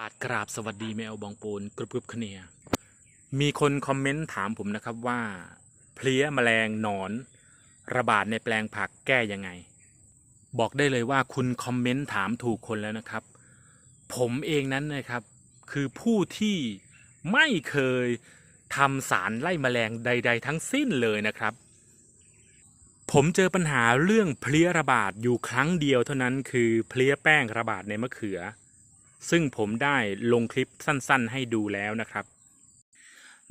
อาจกราบสวัสดีแมวบองปูนกรุบกรุบคะเนียมีคนคอมเมนต์ถามผมนะครับว่า เพลี้ยแมลงหนอน ระบาดในแปลงผักแก้ยังไง บอกได้เลยว่าคุณคอมเมนต์ถามถูกคนแล้วนะครับ ผมเองนั้นนะครับ คือผู้ที่ไม่เคยทำสารไล่แมลงใด ๆ ทั้งสิ้นเลยนะครับ ผมเจอปัญหาเรื่องเพลี้ยระบาดอยู่ครั้งเดียวเท่านั้นคือเพลี้ยแป้งระบาดในมะเขือ ซึ่งผมได้ลงคลิปสั้นๆ ให้ดูแล้วนะครับ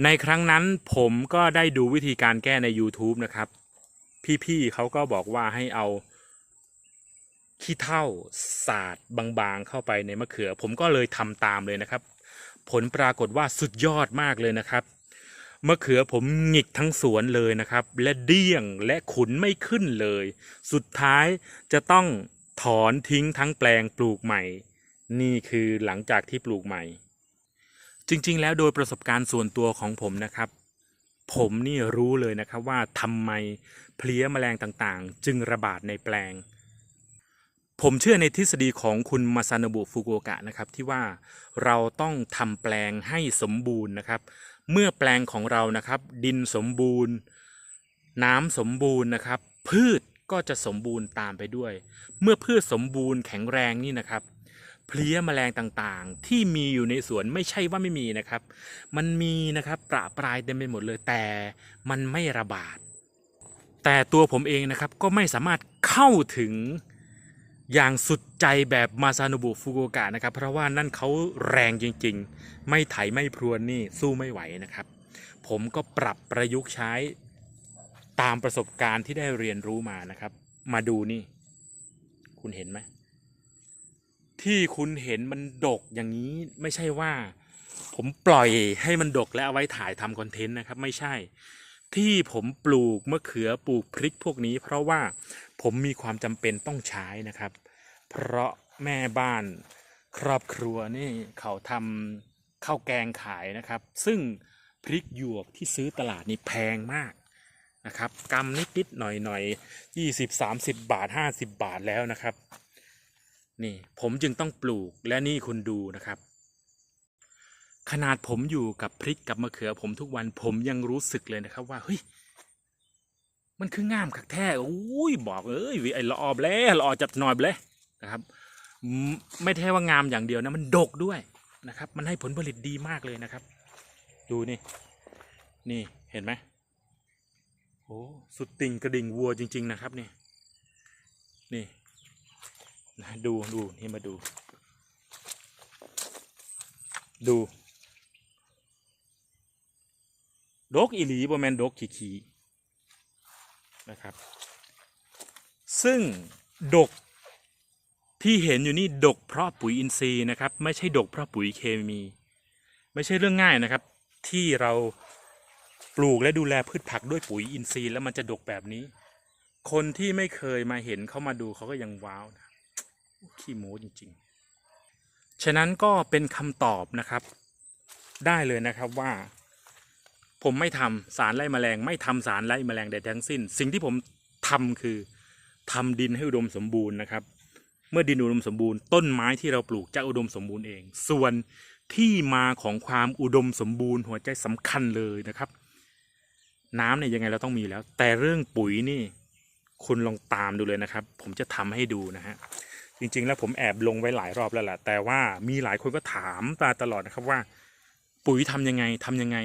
ในครั้งนั้นผมก็ได้ดูวิธีการแก้ใน YouTube นะครับ พี่ๆเขาก็บอกว่าให้เอาขี้เถ้าสาดบางๆ เข้าไปในมะเขือ ผมก็เลยทำตามเลยนะครับ ผลปรากฏว่าสุดยอดมากเลยนะครับมะเขือผมหงิกทั้งสวนเลยนะครับ และเดี้ยงและขุนไม่ขึ้นเลย สุดท้ายจะต้องถอนทิ้งทั้งแปลงปลูกใหม่ นี่คือหลังจากที่ปลูกใหม่ จริงๆ แล้วโดยประสบการณ์ส่วนตัวของผมนะครับ ผมนี่รู้เลยนะครับว่าทำไมเพลี้ยแมลงต่างๆ จึงระบาดในแปลง ผมเชื่อในทฤษฎีของคุณมาซาโนบุฟุกุโอกะนะครับที่ว่าเราต้องทำแปลงให้สมบูรณ์นะครับ เมื่อแปลงของเรานะครับ ดินสมบูรณ์ น้ำสมบูรณ์นะครับ พืชก็จะสมบูรณ์ตามไปด้วย เมื่อพืชสมบูรณ์แข็งแรงนี่นะครับ เพลี้ยแมลงต่างๆ ที่มีอยู่ในสวนไม่ใช่ว่าไม่มีนะครับ มันมีนะครับประปรายเต็มไปหมดเลยแต่มันไม่ระบาด แต่ตัวผมเองนะครับก็ไม่สามารถเข้าถึงอย่างสุดใจแบบมาซาโนบุฟุกุโอกะนะครับ เพราะว่านั่นเขาแรงจริงๆ ไม่ไถไม่พรวนนี่สู้ไม่ไหวนะครับ ผมก็ปรับประยุกต์ใช้ตามประสบการณ์ที่ได้เรียนรู้มานะครับ มาดูนี่ คุณเห็นไหม ที่คุณเห็นมันดกอย่างนี้ไม่ใช่ว่า ผมปล่อยให้มันดกแล้วเอาไว้ถ่ายทำคอนเทนต์นะครับ ไม่ใช่ ที่ผมปลูกมะเขือปลูกพริกพวกนี้ เพราะว่าผมมีความจำเป็นต้องใช้นะครับ เพราะแม่บ้านครอบครัวนี่เขาทำข้าวแกงขายนะครับ ซึ่งพริกหยวกที่ซื้อตลาดนี่แพงมากนะครับกำนิดๆหน่อยๆยี่สิบสามสิบบาทห้าสิบบาทแล้วนะครับ นี่ผมจึงต้องปลูกและนี่คุณดูนะครับ ขนาดผมอยู่กับพริกกับมะเขือผมทุกวันผมยังรู้สึกเลยนะครับว่าเฮ้ยมันคืองามคักแท้อุ้ยบอกเอ้ยวิไอ้ละออบแล้วละออจับหน่อยเลยนะครับ ไม่แท้ว่างามอย่างเดียวนะมันดกด้วยนะครับ มันให้ผลผลิตดีมากเลยนะครับ ดูนี่ นี่เห็นไหมโอ้สุดติ่งกระดิ่งวัวจริง ๆ นะครับนี่นี่ ดูดูนี่มาดู ดูดกอีหลีบแมนดกขีขีนะครับ ซึ่งดกที่เห็นอยู่นี่ดกเพราะปุ๋ยอินทรีย์นะครับ ไม่ใช่ดกเพราะปุ๋ยเคมี ไม่ใช่เรื่องง่ายนะครับ ที่เราปลูกและดูแลพืชผักด้วยปุ๋ยอินทรีย์แล้วมันจะดกแบบนี้ คนที่ไม่เคยมาเห็นเขามาดูเขาก็ยังว้าวนะ ขี้โม้จริงๆ ฉะนั้นก็เป็นคำตอบนะครับ ได้เลยนะครับว่า ผมไม่ทำสารไล่แมลง ไม่ทำสารไล่แมลงใดทั้งสิ้น สิ่งที่ผมทำคือทำดินให้อุดมสมบูรณ์นะครับ เมื่อดินอุดมสมบูรณ์ต้นไม้ที่เราปลูกจะอุดมสมบูรณ์เอง ส่วนที่มาของความอุดมสมบูรณ์หัวใจสำคัญเลยนะครับ น้ำเนี่ยยังไงเราต้องมีแล้ว แต่เรื่องปุ๋ยนี่คุณลองตามดูเลยนะครับ ผมจะทำให้ดูนะฮะ จริง ๆ แล้วผมแอบลงไว้หลายรอบแล้วแหละแต่ว่ามีหลายคนก็ถามมาตลอดนะครับว่า ปุ๋ยทำยังไงทำยังไง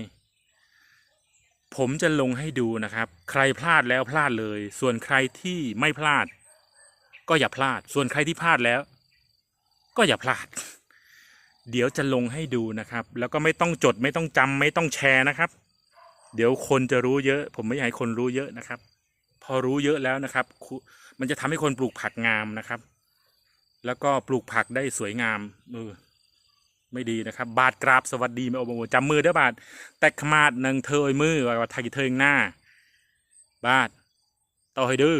ผมจะลงให้ดูนะครับ ใครพลาดแล้วพลาดเลย ส่วนใครที่ไม่พลาด ก็อย่าพลาด ส่วนใครที่พลาดแล้ว ก็อย่าพลาด เดี๋ยวจะลงให้ดูนะครับ แล้วก็ไม่ต้องจดไม่ต้องจำไม่ต้องแชร์นะครับ เดี๋ยวคนจะรู้เยอะ ผมไม่อยากให้คนรู้เยอะนะครับ พอรู้เยอะแล้วนะครับ มันจะทำให้คนปลูกผักงามนะครับ แล้วก็ปลูกผักได้สวยงามเออไม่ดีนะครับ บาทกราบสวัสดีไม่โอโมจำมือได้บาท แต่ขมาดหนึ่งเธอไอ้มือว่าไทยเธอเองหน้า บาทต่อให้ดื้อ